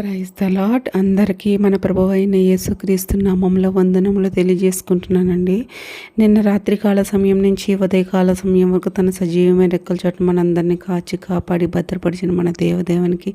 Praise the lot అందరికీ మన ప్రభు అయిన యేసుక్రీస్తు నామంలో వందనములు తెలియజేసుకుంటున్నానండి. నిన్న రాత్రికాల సమయం నుంచి ఉదయకాల సమయం వరకు తన సజీవమైన రెక్కల చోట మనందరినీ కాచి కాపాడి భద్రపరిచిన మన దేవదేవునికి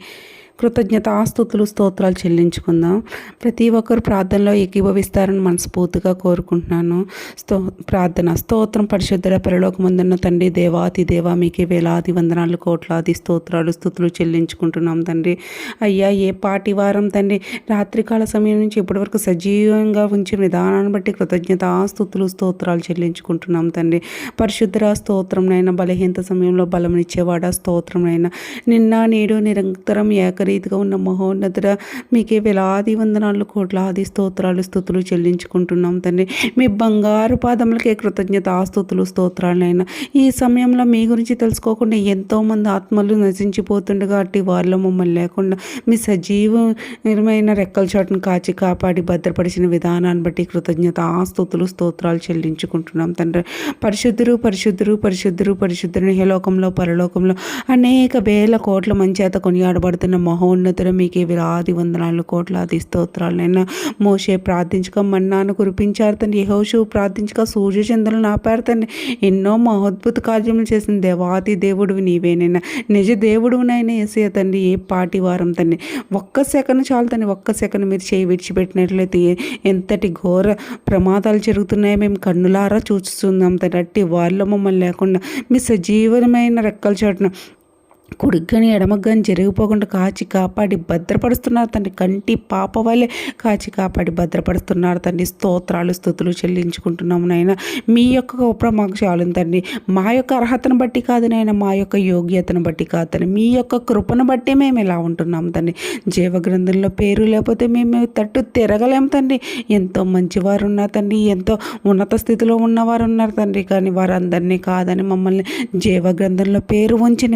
కృతజ్ఞత ఆస్తుతులు స్తోత్రాలు చెల్లించుకుందాం. ప్రతి ఒక్కరు ప్రార్థనలో ఏకీభవిస్తారని మనస్ఫూర్తిగా కోరుకుంటున్నాను. స్తో ప్రార్థన. స్తోత్రం పరిశుద్ధ పరలోకమందున్న తండ్రి దేవాతి దేవా మీకే వేలాది వందనాలు కోట్లాది స్తోత్రాలు స్థుతులు చెల్లించుకుంటున్నాం తండ్రి. అయ్యా ఏ పాటి వారం తండ్రి రాత్రికాల సమయం నుంచి ఇప్పటివరకు సజీవంగా ఉంచిన విధానాన్ని బట్టి కృతజ్ఞత ఆస్తుతులు స్తోత్రాలు చెల్లించుకుంటున్నాం తండ్రి. పరిశుద్ధ స్తోత్రం నైనా బలహీనత సమయంలో బలం ఇచ్చేవాడా స్తోత్రం నైనా నిన్న నేడు నిరంతరం ఏక ఏకరీతిగా ఉన్న మహోన్నతుడ మీకే వేలాది వందనాలు కోట్లాది స్తోత్రాలు స్థుతులు చెల్లించుకుంటున్నాం తండ్రి. మీ బంగారు పాదములకే కృతజ్ఞత ఆస్తుతులు స్తోత్రాలైనా ఈ సమయంలో మీ గురించి తెలుసుకోకుండా ఎంతోమంది ఆత్మలు నశించిపోతుండగా అట్టి వారిలో మమ్మల్ని లేకుండా మీ సజీవమైన రెక్కల చాటును కాచి కాపాడి భద్రపరిచిన విధానాన్ని బట్టి కృతజ్ఞత ఆస్తుతులు స్తోత్రాలు చెల్లించుకుంటున్నాం తండ్రి. పరిశుద్ధురు పరిశుద్ధురు పరిశుద్ధురు పరిశుద్ధుని హేలోకంలో పరలోకంలో అనేక వేల కోట్ల మంచేత కొనియాడబడుతున్న మహోన్నతుడ మీకు విరాది వందనాలు కోట్లాది స్తోత్రాలు నేను. మోసే ప్రార్థించక మన్నాను కురిపించారు తండ్రి. యహోషు ప్రార్థించక సూర్యచంద్రులను ఆపారు తండ్రి. ఎన్నో మహోద్భుత కార్యములు చేసిన దేవాది దేవుడివి నీవేనైనా నిజ దేవుడునైనా ఏసే తండ్రి ఏ పాటి వారం తండ్రి. ఒక్క సెకండ్ చాలు తండ్రి ఒక్క సెకండ్ మీరు చేయి విడిచిపెట్టినట్లయితే ఎంతటి ఘోర ప్రమాదాలు జరుగుతున్నాయో మేము కన్నులారా చూస్తున్నాం తండ్రి. అట్టి వాళ్ళు మమ్మల్ని లేకుండా మీ సజీవమైన రెక్కల చోటున కొడుగ్గాని ఎడమగ్గని జరిగిపోకుండా కాచి కాపాడి భద్రపరుస్తున్నారు తండ్రి. కంటి పాప వల్లే కాచి కాపాడి భద్రపరుస్తున్నారు తండ్రి. స్తోత్రాలు స్థుతులు చెల్లించుకుంటున్నాము నాయన. మీ యొక్క గొప్ప మాకు చాలు తండ్రి. మా యొక్క అర్హతను బట్టి కాదు నాయన. మా యొక్క యోగ్యతను బట్టి కాదు తండ్రి. మీ యొక్క కృపను బట్టి మేము ఇలా ఉంటున్నాం తండ్రి. జీవగ్రంథంలో పేరు లేకపోతే మేము తట్టు తిరగలేము తండ్రి. ఎంతో మంచివారు ఉన్నారు తండ్రి. ఎంతో ఉన్నత స్థితిలో ఉన్నవారు ఉన్నారు తండ్రి. కానీ వారందరినీ కాదని మమ్మల్ని జీవగ్రంథంలో పేరు ఉంచిన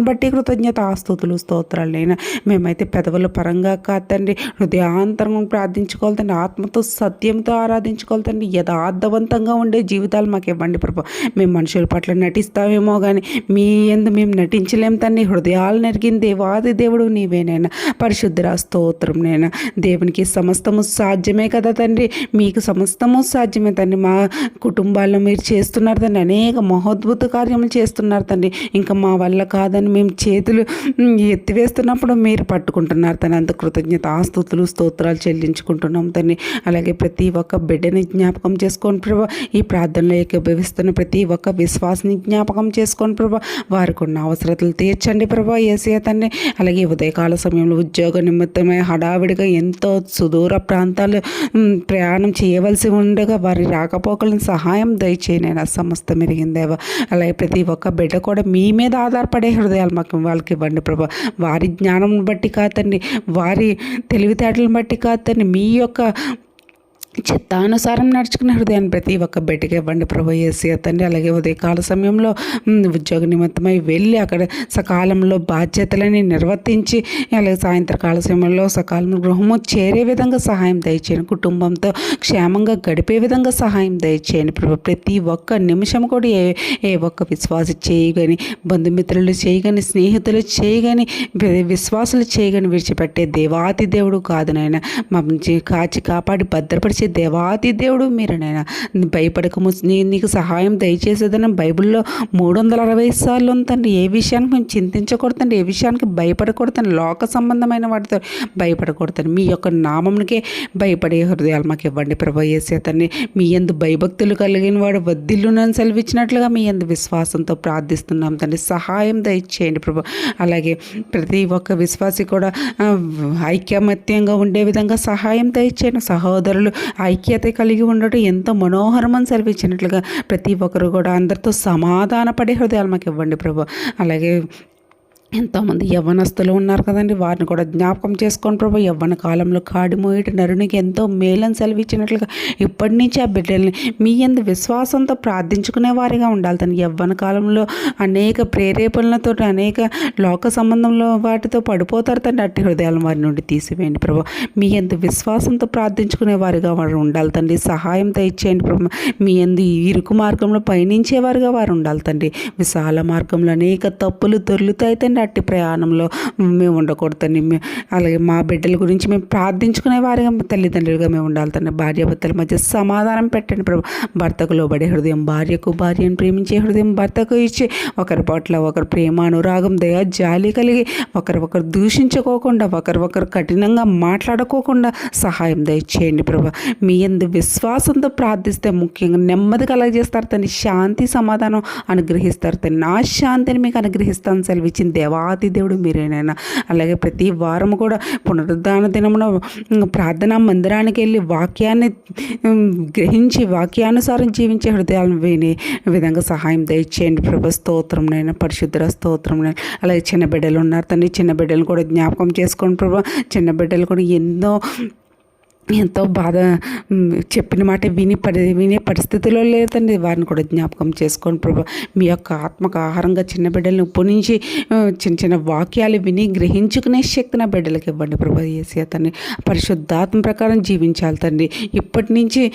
దాన్ని బట్టి కృతజ్ఞత ఆస్తుతులు స్తోత్రాలు అయినా మేమైతే పెదవుల పరంగా కాదండి హృదయాంతరం ప్రార్థించుకోవాలి తండ్రి. ఆత్మతో సత్యంతో ఆరాధించుకోవాలి తండ్రి. యథార్థవంతంగా ఉండే జీవితాలు మాకు ఇవ్వండి ప్రభు. మేము మనుషుల పట్ల నటిస్తామేమో కానీ మీ ఎందు మేము నటించలేం తండ్రి. హృదయాలు నెరిగిన దేవాది దేవుడు నీవేనైనా పరిశుద్ధ స్తోత్రం నేను దేవునికి సమస్తము సాధ్యమే కదా తండ్రి. మీకు సమస్తము సాధ్యమే తండ్రి. మా కుటుంబాల్లో మీరు చేస్తున్నారు తండ్రి. అనేక మహోద్భుత కార్యములు చేస్తున్నారు తండ్రి. ఇంకా మా వల్ల కాదని మేము చేతులు ఎత్తివేస్తున్నప్పుడు మీరు పట్టుకుంటున్నారు. తన అంత కృతజ్ఞత ఆస్తుతులు స్తోత్రాలు చెల్లించుకుంటున్నాం తన్ని. అలాగే ప్రతి ఒక్క బిడ్డని జ్ఞాపకం చేసుకోండి ప్రభా. ఈ ప్రార్థనలో ఏకీభవిస్తున్న ప్రతి ఒక్క విశ్వాసని జ్ఞాపకం చేసుకోండి ప్రభా. వారికి ఉన్న అవసరతలు తీర్చండి ప్రభా ఏసీ తండ్రి అలాగే ఉదయకాల సమయంలో ఉద్యోగ నిమిత్తమై హడావిడిగా ఎంతో సుదూర ప్రాంతాలు ప్రయాణం చేయవలసి ఉండగా వారి రాకపోకలను సహాయం దయచేయనైనా సమస్త మెరిగిందేవా అలాగే ప్రతి ఒక్క బిడ్డ కూడా మీ మీద ఆధారపడే హృదయాలు మాకు వాళ్ళకి ఇవ్వండి ప్రభా. వారి జ్ఞానం బట్టి కాదండి వారి తెలివితేటలను బట్టి కాదండి. మీ యొక్క చిత్తానుసారం నడుచుకున్న హృదయాన్ని ప్రతి ఒక్క బిడ్డకి ఇవ్వండి ప్రభు ఏసీ తండ్రి. అలాగే ఉదయకాల సమయంలో ఉద్యోగ నిమిత్తమై వెళ్ళి అక్కడ సకాలంలో బాధ్యతలని నిర్వర్తించి అలాగే సాయంత్రకాల సమయంలో సకాలంలో గృహము చేరే విధంగా సహాయం దయచేయండి. కుటుంబంతో క్షేమంగా గడిపే విధంగా సహాయం దయచేయండి ప్రభు. ప్రతి ఒక్క నిమిషం కూడా ఏ ఏ ఒక్క విశ్వాస చేయగని బంధుమిత్రులు చేయగని స్నేహితులు చేయగని విశ్వాసులు చేయగని విడిచిపెట్టే దేవాతి దేవుడు కాదు నాయన. మమ్మల్ని కాచి కాపాడి భద్రపరిచి దేవాతి దేవుడు మీరు నాయన. భయపడకము నీ- నీకు సహాయం దయచేసేదని బైబిల్లో మూడు వందల అరవై సార్లు ఉందండి ఏ విషయానికి మేము చింతించకూడదండి ఏ విషయానికి భయపడకూడదండి లోక సంబంధమైన వాటితో భయపడకూడదండి మీ యొక్క నామంకే భయపడే హృదయాలు మాకు ఇవ్వండి ప్రభా యేసేతన్ని మీ ఎందు భయభక్తులు కలిగిన వాడు వద్దిల్లునని సెలవిచ్చినట్లుగా మీ ఎందు విశ్వాసంతో ప్రార్థిస్తున్నాం తండ్రి. సహాయం దయచేయండి ప్రభు. అలాగే ప్రతి ఒక్క విశ్వాసి కూడా ఐక్యమత్యంగా ఉండే విధంగా సహాయం దయచేయండి. సహోదరులు ఐక్యత కలిగి ఉండటం ఎంత మనోహరమని సెలవిచ్చినట్లుగా ప్రతి ఒక్కరు కూడా అందరితో సమాధాన పడే హృదయాలు మాకు ఇవ్వండి ప్రభు. అలాగే ఎంతోమంది యవ్వనస్తులు ఉన్నారు కదండి. వారిని కూడా జ్ఞాపకం చేసుకోండి ప్రభు. యవ్వన కాలంలో కాడిమోయట నరునికి ఎంతో మేలను సెలవిచ్చినట్లుగా ఇప్పటి నుంచి ఆ బిడ్డల్ని మీ ఎందు విశ్వాసంతో ప్రార్థించుకునే వారిగా ఉండాలి తను యవ్వన కాలంలో. అనేక ప్రేరేపణలతో అనేక లోక సంబంధంలో వాటితో పడిపోతారు తండ్రి అట్టి హృదయాలను వారి నుండి తీసివేయండి ప్రభు. మీ ఎందు విశ్వాసంతో ప్రార్థించుకునే వారిగా వారు ఉండాలి తండ్రి. సహాయంతో ఇచ్చేయండి ప్రభు. మీ ఎందు ఇరుకు మార్గంలో పయనించేవారుగా వారు ఉండాలి తండ్రి. విశాల మార్గంలో అనేక తప్పులు దొర్లుతాయి తండ్రి. తండ్రి అట్టి ప్రయాణంలో మేము ఉండకూడదని అలాగే మా బిడ్డల గురించి మేము ప్రార్థించుకునే వారిగా తల్లిదండ్రులుగా మేము ఉండాలి తండ్రి భార్యాభర్తల మధ్య సమాధానం పెట్టండి ప్రభు. భర్తకు లోబడే హృదయం భార్యకు భార్యను ప్రేమించే హృదయం భర్తకు ఇచ్చి ఒకరి పట్ల ఒకరు ప్రేమ అనురాగం దయ జాలి కలిగి ఒకరు ఒకరు దూషించుకోకుండా ఒకరు ఒకరు కఠినంగా మాట్లాడుకోకుండా సహాయం దయచేయండి ప్రభు. మీ ఎందు విశ్వాసంతో ప్రార్థిస్తే ముఖ్యంగా నెమ్మది కలగజేస్తారు తండ్రి శాంతి సమాధానం అనుగ్రహిస్తారు తండ్రి నా శాంతిని మీకు అనుగ్రహిస్తాను సెలవిచ్చిన దేవాది దేవుడు మీరేనైనా. అలాగే ప్రతి వారం కూడా పునరుద్ధాన దినమున ప్రార్థన ప్రార్థనా మందిరానికి వెళ్ళి వాక్యాన్ని గ్రహించి వాక్యానుసారం జీవించే హృదయాలను విని విధంగా సహాయం దయచేయండి. ప్రభు స్తోత్రం నైనా పరిశుద్ధ స్తోత్రం అలాగే చిన్న బిడ్డలు ఉన్నారు తండ్రి చిన్న బిడ్డలు కూడా జ్ఞాపకం చేసుకోండి ప్రభు. చిన్న బిడ్డలు కూడా ఎన్నో ఎంతో బాధ చెప్పిన మాట విని పరి వినే పరిస్థితిలో లేదండి. వారిని కూడా జ్ఞాపకం చేసుకోండి ప్రభు. మీ యొక్క ఆత్మకు ఆహారంగా చిన్న బిడ్డలను ఉప్పొనించి చిన్న చిన్న వాక్యాలు విని గ్రహించుకునే శక్తి నా బిడ్డలకు ఇవ్వండి ప్రభు. ఏసీ అతన్ని పరిశుద్ధాత్మ ప్రకారం జీవించాలి తండ్రి. ఇప్పటి నుంచి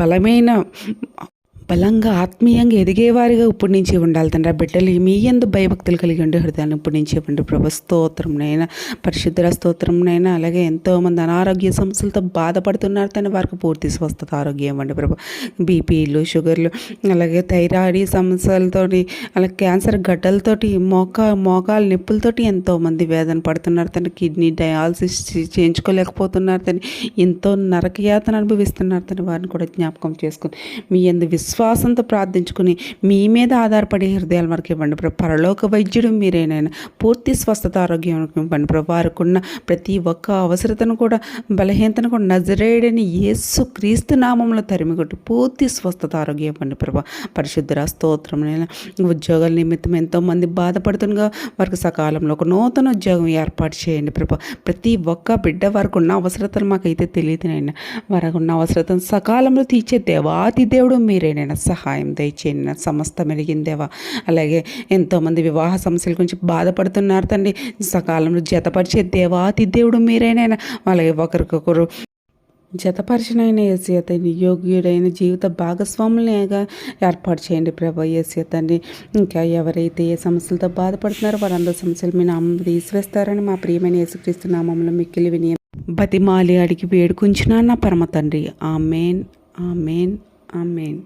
బలమైన బలంగా ఆత్మీయంగా ఎదిగేవారిగా ఇప్పటి నుంచి ఉండాలి తండ్రి. ఆ బిడ్డలు మీ ఎందు భయభక్తులు కలిగి ఉండే హృదయాన్ని ఇప్పటి నుంచి ఇవ్వండి ప్రభు. స్తోత్రంనైనా పరిశుద్ధ స్తోత్రంనైనా అలాగే ఎంతోమంది అనారోగ్య సమస్యలతో బాధపడుతున్నారు తన వారికి పూర్తి స్వస్థత ఆరోగ్యం ఇవ్వండి ప్రభు. బీపీలు షుగర్లు అలాగే థైరాయిడ్ సమస్యలతోటి అలాగే క్యాన్సర్ గడ్డలతోటి మోకా మోకాలు నొప్పులతోటి ఎంతోమంది వేదన పడుతున్నారు తన కిడ్నీ డయాలసిస్ చేయించుకోలేకపోతున్నారు తను ఎంతో నరకయాతన అనుభవిస్తున్నారు తను వారిని కూడా జ్ఞాపకం చేసుకుని మీ ఎందు విశ్వాసంతో ప్రార్థించుకుని మీ మీద ఆధారపడే హృదయాలు వరకు ఇవ్వండి ప్రభు. పరలోక వైద్యుడు మీరేనైనా పూర్తి స్వస్థత ఆరోగ్యం ఇవ్వండి ప్రభు. వారికి ఉన్న ప్రతి ఒక్క అవసరతను కూడా బలహీనతను కూడా నజరేడని యేసు క్రీస్తు నామంలో తరిమికొట్టి పూర్తి స్వస్థత ఆరోగ్యం ఇవ్వండి ప్రభా. పరిశుద్ధ స్తోత్రం ఉద్యోగాల నిమిత్తం ఎంతోమంది బాధపడుతుండగా వారికి సకాలంలో ఒక నూతన ఉద్యోగం ఏర్పాటు చేయండి ప్రభా. ప్రతి ఒక్క బిడ్డ వారికి ఉన్న అవసరతలు మాకైతే తెలియదు నైనా వారికి ఉన్న అవసరతను సకాలంలో తీర్చే దేవాతి దేవుడు మీరేనైనా. సహాయం దయచేయండి నా సమస్త మెలిగిందేవా. అలాగే ఎంతోమంది వివాహ సమస్యల గురించి బాధపడుతున్నారు తండ్రి. సకాలంలో జతపరిచే దేవాతి దేవుడు మీరేనైనా. అలాగే ఒకరికొకరు జతపరిచినైన ఏసియతని యోగ్యుడైన జీవిత భాగస్వాములుగా ఏర్పాటు చేయండి ప్రభా ఏసియతని ఇంకా ఎవరైతే ఏ సమస్యలతో బాధపడుతున్నారో వారందరి సమస్యలు మీ నామం తీసివేస్తారని మా ప్రియమైన యేసుక్రీస్తు నామంలో మిక్కిలి విని బతిమాలి అడిగి వేడుకుంటున్నా నా పరమ తండ్రి. Amen amen amen.